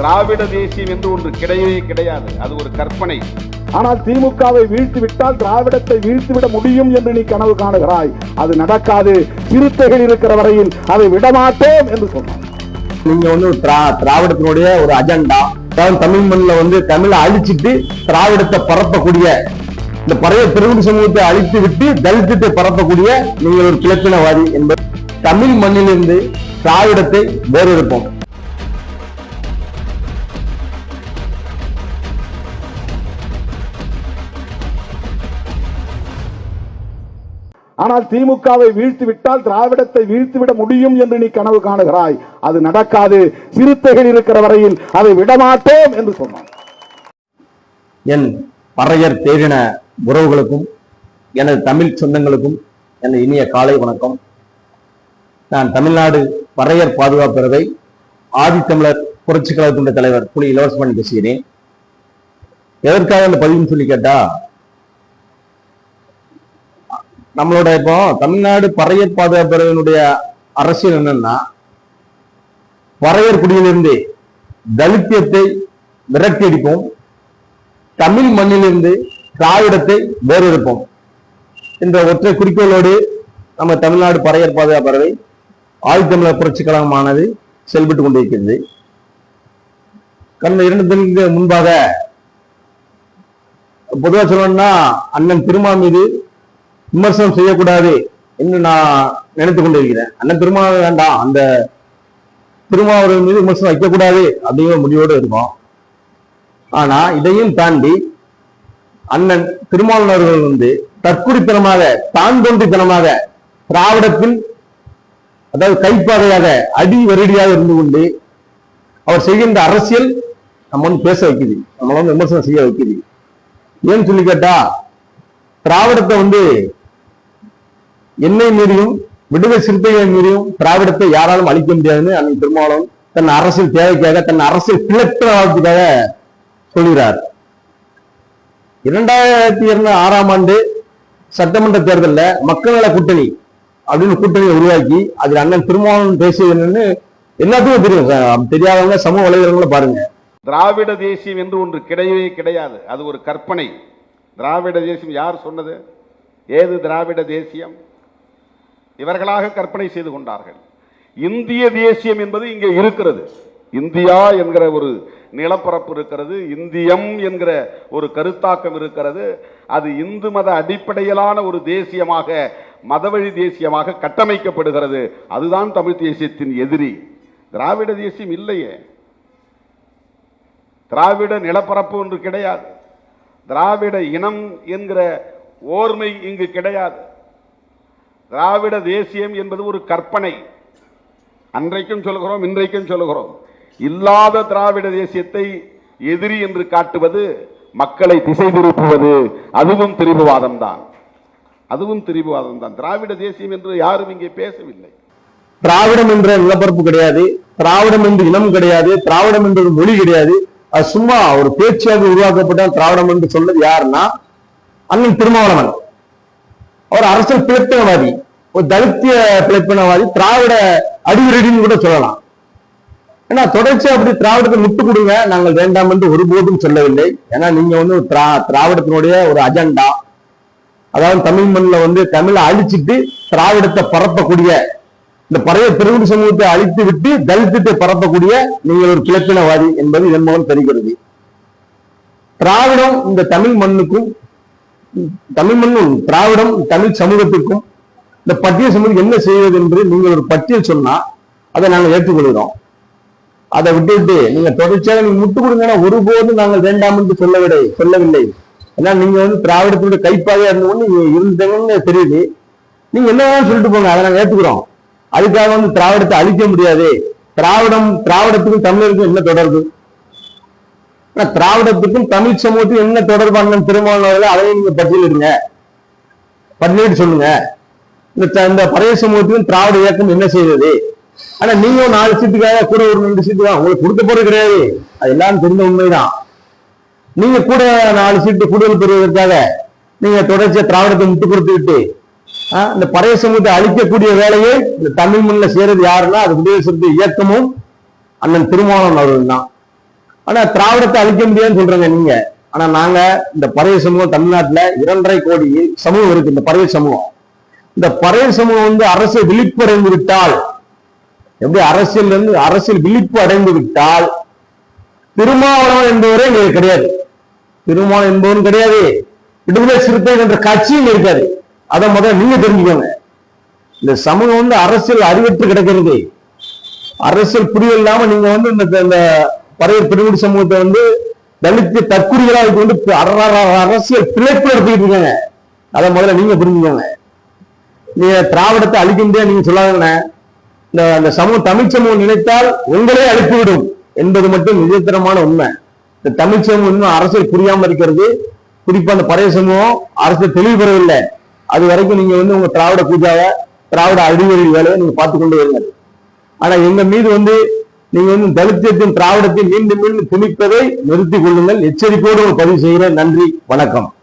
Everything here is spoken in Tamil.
திராவிட தேசியம் என்று ஒன்று கிடையவே கிடையாது. அது ஒரு கற்பனை. ஆனால் திமுகவை வீழ்த்தி விட்டால் திராவிடத்தை வீழ்த்திவிட முடியும் என்று நீ கனவு காணுகிறாய். அது நடக்காது. சிறுத்தைகள் இருக்கிற வரையில் அதை விடமாட்டோம் என்று சொன்னார். நீங்க வந்து திரா- திராவிடத்தினுடைய ஒரு அஜெண்டா தமிழ் மண்ணில் வந்து தமிழை அழிச்சிட்டு திராவிடத்தை பரப்பக்கூடிய இந்த பழைய திருவிழி சமூகத்தை அழித்து விட்டு தலித்தத்தை பரப்பக்கூடிய நீங்கள் ஒரு கிளப்பினவாதி என்பது தமிழ் மண்ணிலிருந்து திராவிடத்தை வேறெடுப்போம் ஆனால் திமுகவை வீழ்த்தி விட்டால் திராவிடத்தை வீழ்த்திவிட முடியும் என்று நீ கனவு காணுகிறாய். அது நடக்காது. சிறுத்தைகள் இருக்கிற வரையில் அதை விடமாட்டோம் என்று சொன்னான். என் பறையர் தேடின உறவுகளுக்கும் எனது தமிழ் சொந்தங்களுக்கும் எனது இனிய காலை வணக்கம். நான் தமிழ்நாடு பறையர் பாதுகாப்பு ஆதித்தமிழர் புரட்சி கழகத்துடைய தலைவர் புலி இளவரசமணி பேசுகிறேன் எதற்காக அந்த பதிவுன்னு சொல்லி கேட்டா நம்மளோட இப்போ தமிழ்நாடு பறையர் பாதுகாப்பு அரசியல் என்னன்னா பறையர் குடியிலிருந்து தலித்தியத்தை விரட்டி அடிப்போம். தமிழ் மண்ணிலிருந்து திராவிடத்தை வேறெடுப்போம் என்ற ஒற்றை குறிக்கோளோடு நம்ம தமிழ்நாடு பறையர் பாதுகாப்பறவை பறவை புரட்சி கழகமானது செயல்பட்டு கொண்டிருக்கிறது. கடந்த இரண்டு தினங்களுக்கு முன்பாக பொதுவாக சொல்லணும்னா அண்ணன் திருமா மீது விமர்சனம் செய்யக்கூடாது என்று நான் நினைத்துக் கொண்டிருக்கிறேன். அண்ணன் திருமா வேண்டாம். அந்த திருமாவளவன் மீது விமர்சனம் வைக்கக்கூடாது அப்படிங்கிற முடிவோடு இருக்கோம். ஆனா இதையும் தாண்டி அண்ணன் திருமாவளவர்கள் வந்து தற்குறித்தனமாக தான் தோன்றித்தனமாக திராவிடத்தில் அதாவது கைப்பாதையாக அடி வருடியாக இருந்து கொண்டு அவர் செய்கின்ற அரசியல் நம்ம வந்து பேச வைக்குது. நம்மள வந்து விமர்சனம் செய்ய வைக்குது. ஏன்னு சொல்லி கேட்டா திராவிடத்தை வந்து என்னை மீறியும் விடுதலை சிறுத்தைகளை மீறியும் திராவிடத்தை யாராலும் அழிக்க முடியாதுன்னு அன்னை திருமாவளவன் தன் அரசியல் தேவைக்காக தன் அரசியல் கிளப்பினவாதத்துக்காக சொல்கிறார். இரண்டாயிரத்தி இருநூறு ஆறாம் ஆண்டு சட்டமன்ற தேர்தலில் மக்கள் நல கூட்டணி அப்படின்னு கூட்டணியை உருவாக்கி அதில் அண்ணன் திருமாவளவன் பேசியது என்னன்னு எல்லாத்துக்கும் தெரியும். தெரியாதவங்க சமூக வலைதளங்களை பாருங்க. திராவிட தேசியம் என்று ஒன்று கிடையவே கிடையாது. அது ஒரு கற்பனை. திராவிட தேசியம் யார் சொன்னது? ஏது திராவிட தேசியம்? இவர்களாக கற்பனை செய்து கொண்டார்கள். இந்திய தேசியம் என்பது இங்கே இருக்கிறது. இந்தியா என்கிற ஒரு நிலப்பரப்பு இருக்கிறது. இந்தியம் என்கிற ஒரு கருத்தாக்கம் இருக்கிறது. அது இந்து மத அடிப்படையிலான ஒரு தேசியமாக மதவழி தேசியமாக கட்டமைக்கப்படுகிறது. அதுதான் தமிழ் தேசியத்தின் எதிரி. திராவிட தேசியம் இல்லையே. திராவிட நிலப்பரப்பு ஒன்று கிடையாது. திராவிட இனம் என்கிற ஓர்மை இங்கு கிடையாது. திராவிட தேசியம் என்பது ஒரு கற்பனை. அன்றைக்கும் சொல்கிறோம் இன்றைக்கும் சொல்கிறோம். இல்லாத திராவிட தேசியத்தை எதிரி என்று காட்டுவது மக்களை திசை திருப்புவது அதுவும் திரிபுவாதம் தான். அதுவும் திரிபுவாதம் தான். திராவிட தேசியம் என்று யாரும் இங்கே பேசவில்லை. திராவிடம் என்ற நிலப்பரப்பு கிடையாது திராவிடம் என்று இனம் கிடையாது திராவிடம் என்ற ஒரு மொழி கிடையாது. அது சும்மா ஒரு பேச்சியாக உருவாக்கப்பட்டால் திராவிடம் என்று சொன்னது யாருன்னா அண்ணன் திருமாவளவன். அவர் அரசியல் பிழைப்பினவாதி ஒரு தலித்திய பிழைப்பினவாதி திராவிட அடிவிரடின்னு கூட சொல்லலாம். ஏன்னா தொடர்ச்சியா அப்படி திராவிடத்தை முட்டு கொடுங்க நாங்கள் வேண்டாம் என்று ஒருபோதும் சொல்லவில்லை. ஏன்னா நீங்க வந்து திரா திராவிடத்தினுடைய ஒரு அஜெண்டா. அதாவது தமிழ் மண்ணில் வந்து தமிழை அழிச்சிட்டு திராவிடத்தை பரப்பக்கூடிய இந்த பழைய திருவிழி சமூகத்தை அழித்து விட்டு தலித்தத்தை பரப்பக்கூடிய நீங்கள் ஒரு கிழக்கினவாதி என்பது இதன் மூலம் தெரிகிறது. திராவிடம் இந்த தமிழ் மண்ணுக்கும் தமிழ் மண்ணும் திராவிடம் தமிழ் சமூகத்திற்கும் இந்த பட்டியல் சமூகம் என்ன செய்வது என்று நீங்கள் ஒரு பட்டியல் சொன்னா அதை நாங்கள் ஏற்றுக்கொள்கிறோம். அதை விட்டுவிட்டு நீங்க தொடர்ச்சியாக நீங்க முட்டு கொடுங்கன்னா ஒருபோதும் நாங்கள் வேண்டாம் என்று சொல்லவில்லை சொல்லவில்லை. ஏன்னா நீங்க வந்து திராவிடத்தினுடைய கைப்பாக இருந்து கொண்டு நீங்க இருந்தீங்கன்னு தெரியுது. நீங்க என்ன வேணாலும் சொல்லிட்டு போங்க அதை நாங்கள் ஏற்றுக்கிறோம் அதுக்காக வந்து திராவிடத்தை அழிக்க முடியாது. திராவிடம் திராவிடத்துக்கும் தமிழருக்கும் என்ன தொடர்பு? ஆனா, திராவிடத்துக்கும் தமிழ் சமூகத்துக்கும் என்ன தொடர்பான திருமாவளவர்கள் அதையும் நீங்க பட்டியலிடுங்க. பட்டியலிட்டு சொல்லுங்க. இந்த இந்த பழைய சமூகத்துக்கும் திராவிட இயக்கம் என்ன செய்தது? ஆனா நீங்க நாலு சீட்டுக்காக கூட ஒரு ரெண்டு சீட்டு தான். உங்களுக்கு கொடுத்த போறது கிடையாது. அது எல்லாரும் தெரிந்த உண்மைதான். நீங்க கூட நாலு சீட்டு கூடுதல் பெறுவதற்காக நீங்க தொடர்ச்சியா திராவிடத்தை முட்டு கொடுத்துக்கிட்டு விட்டு இந்த பழைய சமூகத்தை அழிக்கக்கூடிய வேலையை இந்த தமிழ் மண்ணில் செய்யறது யாருன்னா அது விடுதலை இயக்கமும் அண்ணன் திருமாவளவன் அவர்கள் தான். ஆனா திராவிடத்தை அழிக்க முடியாதுன்னு சொல்றாங்க நீங்க. ஆனா நாங்க இந்த பறவை சமூகம் தமிழ்நாட்டுல இரண்டரை கோடி சமூகம் இருக்கு இந்த பறவை சமூகம். இந்த பறவை சமூகம் வந்து அரசு விழிப்பு அடைந்து விட்டால் எப்படி அரசியல் இருந்து அரசியல் விழிப்பு அடைந்து விட்டால் திருமாவளவன் என்பவரே எங்களுக்கு கிடையாது. திருமாவளவன் என்பவரும் கிடையாது. விடுதலை சிறுத்தைகள் என்ற கட்சியும் இருக்காது. அதை முதல்ல நீங்க தெரிஞ்சுக்கோங்க. இந்த சமூகம் வந்து அரசியல் அறிவற்று கிடக்கிறது. அரசியல் புரியல் இல்லாம நீங்க வந்து இந்த பறைய பழைய சமூகத்தை வந்து தலித்து தற்குறிகளா கொண்டு வந்து அரசியல் பிழைப்பு எடுத்துக்கிட்டு இருக்காங்க. அதை முதல்ல நீங்க புரிஞ்சுக்கோங்க. நீங்க திராவிடத்தை அழிக்கின்றே நீங்க சொல்லாதீங்கண்ணே. இந்த அந்த சமூகம் தமிழ் சமூகம் நினைத்தால் உங்களே அழித்து விடும் என்பது மட்டும் நிஜத்தனமான உண்மை. இந்த தமிழ் சமூகம் இன்னும் அரசியல் புரியாம இருக்கிறது. குறிப்பா அந்த பழைய சமூகம் அரசியல் தெளிவு பெறவில்லை. அது வரைக்கும் நீங்க வந்து உங்க திராவிட பூஜாவை திராவிட அடிவழி வேலையை நீங்க பார்த்து கொண்டு வருங்க ஆனா எங்க மீது வந்து நீங்க வந்து தலித்தியத்தின் திராவிடத்தை மீண்டும் மீண்டும் திணிப்பதை நிறுத்திக் கொள்ளுங்கள். எச்சரிக்கையோடு ஒரு பதிவு செய்கிறேன். நன்றி. வணக்கம்.